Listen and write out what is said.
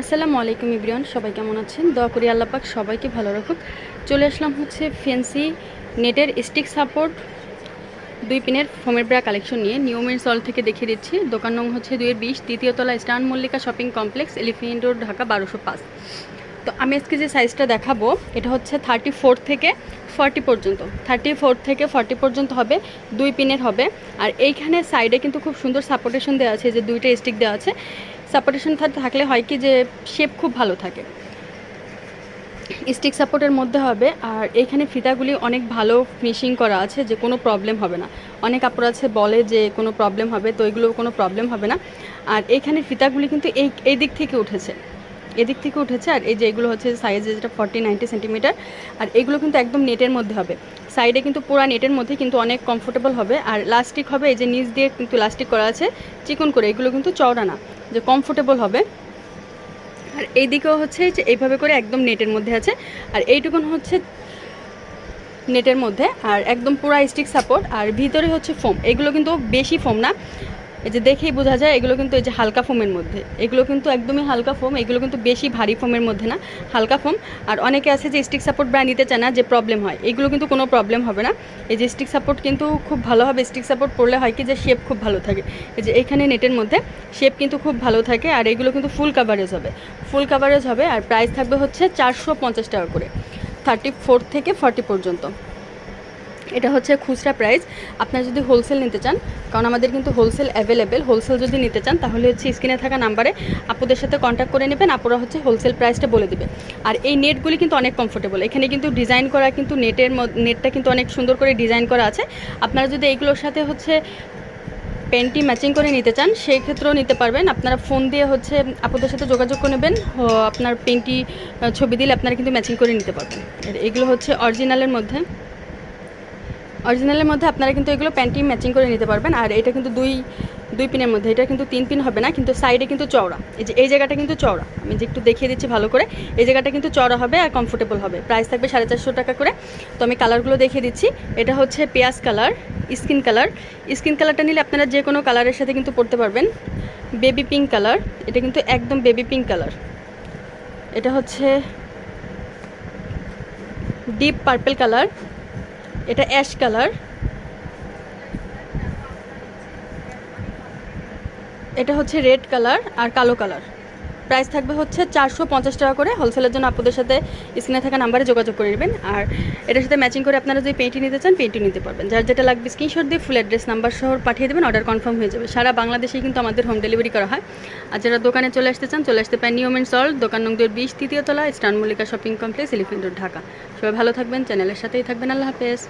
আসসালামু আলাইকুম ইব্রিয়ান, সবাই কেমন আছেন? দোয়া করি আল্লাহ পাক সবাইকে ভালো রাখুক। চলে আসলাম হচ্ছে ফেন্সি নেটের স্টিক সাপোর্ট দুই পিনের ফোমের ব্রা কালেকশন নিয়ে। নিয়মের সল থেকে দেখিয়ে দিচ্ছি। দোকান নং হচ্ছে দুইয়ের বিশ তৃতীয় তলা স্টান Mallika shopping complex, Elephant Road, Dhaka বারোশো পাঁচ। তো আমি আজকে যে সাইজটা দেখাবো, এটা হচ্ছে থার্টি ফোর থেকে ফর্টি পর্যন্ত। থার্টি ফোর থেকে ফর্টি পর্যন্ত হবে, দুই পিনের হবে। আর এইখানে সাইডে কিন্তু খুব সুন্দর সাপোর্টেশন দেওয়া আছে, যে দুইটা স্টিক দেওয়া আছে। সাপোর্টেশন থাকলে হয় কি যে শেপ খুব ভালো থাকে। স্টিক সাপোর্টের মধ্যে হবে, আর এখানে ফিতাগুলি অনেক ভালো ফিনিশিং করা আছে যে কোনো প্রবলেম হবে না। অনেক কাপড় আছে বলে যে কোনো প্রবলেম হবে, তো এগুলো কোনো প্রবলেম হবে না। আর এইখানে ফিতাগুলি কিন্তু এই এই দিক থেকে উঠেছে। এদিক থেকে উঠেছে, আর এই যে এগুলো হচ্ছে সাইজ যেটা ফর্টি নাইনটি সেন্টিমিটার আর এগুলো কিন্তু একদম নেটের মধ্যে হবে। সাইডে কিন্তু পুরা নেটের মধ্যে কিন্তু অনেক কমফোর্টেবল হবে, আর লাস্টিক হবে, এই যে নিচ দিয়ে কিন্তু লাস্টিক করা আছে, চিকন করে, এগুলো কিন্তু চওড়া না, যে কমফোর্টেবল হবে। আর এই দিকেও হচ্ছে যে এইভাবে করে একদম নেটের মধ্যে আছে, আর এইটুকুন হচ্ছে নেটের মধ্যে, আর একদম পুরা স্টিক সাপোর্ট আর ভিতরে হচ্ছে ফোম এগুলো কিন্তু বেশি ফোম না। এই যে দেখেই বোঝা যায়, এগুলো কিন্তু এই যে হালকা ফোমের মধ্যে। এগুলো কিন্তু একদমই হালকা ফোম, এগুলো কিন্তু বেশি ভারী ফোমের মধ্যে না, হালকা ফোম। আর অনেকে আছে যে স্টিক সাপোর্ট ব্র্যান্ড নিতে চায় না, যে প্রবলেম হয়। এগুলো কিন্তু কোনো প্রবলেম হবে না। এই যে স্টিক সাপোর্ট কিন্তু খুব ভালো হবে স্টিক সাপোর্ট পড়লে হয় কি যে শেপ খুব ভালো থাকে। এই যে এখানে নেটের মধ্যে শেপ কিন্তু খুব ভালো থাকে, আর এগুলো কিন্তু ফুল কাভারেজ হবে। ফুল কাভারেজ হবে, আর প্রাইস থাকবে হচ্ছে চারশো পঞ্চাশ টাকা করে থার্টি ফোর থেকে ফর্টি পর্যন্ত। এটা হচ্ছে খুচরা প্রাইস আপনারা যদি হোলসেল নিতে চান, কারণ আমাদের কিন্তু হোলসেল অ্যাভেলেবেল হোলসেল যদি নিতে চান, তাহলে হচ্ছে স্ক্রিনে থাকা নাম্বারে আপুদের সাথে কন্ট্যাক্ট করে নেবেন, আপুরা হচ্ছে হোলসেল প্রাইসটা বলে দেবে। আর এই নেটগুলি কিন্তু অনেক কমফোর্টেবল এখানে কিন্তু ডিজাইন করা কিন্তু নেটের নেটটা কিন্তু অনেক সুন্দর করে ডিজাইন করা আছে। আপনারা যদি এইগুলোর সাথে হচ্ছে পেনটি ম্যাচিং করে নিতে চান, সেই ক্ষেত্রেও নিতে পারবেন। আপনারা ফোন দিয়ে হচ্ছে আপুদের সাথে যোগাযোগ করে নেবেন। আপনার পেনটি ছবি দিলে আপনারা কিন্তু ম্যাচিং করে নিতে পারবেন। এগুলো হচ্ছে অরিজিনালের মধ্যে। অরিজিনালের মধ্যে আপনারা কিন্তু এগুলো প্যান্টি ম্যাচিং করে নিতে পারবেন। আর এটা কিন্তু দুই দুই পিনের মধ্যে। এটা কিন্তু তিন পিন হবে না, কিন্তু সাইডে কিন্তু চওড়া। এই যে, এই জায়গাটা কিন্তু চওড়া। আমি যে একটু দেখিয়ে দিচ্ছি ভালো করে। এই জায়গাটা কিন্তু চওড়া হবে আর কমফোর্টেবল হবে। প্রাইস থাকবে সাড়ে চারশো টাকা করে। তো আমি কালারগুলো দেখিয়ে দিচ্ছি। এটা হচ্ছে পেঁয়াজ কালার স্কিন কালার স্কিন কালারটা নিলে আপনারা যে কোনো কালারের সাথে কিন্তু পরতে পারবেন। বেবি পিঙ্ক কালার এটা কিন্তু একদম বেবি পিঙ্ক কালার এটা হচ্ছে ডিপ পার্পেল কালার এটা অ্যাশ কালার। এটা হচ্ছে রেড কালার আর কালো কালার। প্রাইস থাকবে হচ্ছে চারশো পঞ্চাশ টাকা করে। হোলসেলের জন্য আপনাদের সাথে স্ক্রিনে থাকা নাম্বারে যোগাযোগ করে নেবেন। আর এটার সাথে ম্যাচিং করে আপনারা যদি পেন্টি নিতে চান পেন্টি নিতে পারবেন। যার যেটা লাগবে স্ক্রিনশট দিয়ে ফুল অ্যাড্রেস নাম্বার সহ পাঠিয়ে দেবেন অর্ডার কনফার্ম হয়ে যাবে। সারা বাংলাদেশেই কিন্তু আমাদের হোম ডেলিভারি করা হয়। আর যারা দোকানে চলে আসতে চান, চলে আসতে পারেন নিয়মেন্ট সল্ট দোকান নং দুই বিশ, তৃতীয় তলা স্টান Mallika shopping complex Elephant Road Dhaka. সবাই ভালো থাকবেন চ্যানেলের সাথেই থাকবেন। আল্লাহ হাফেজ।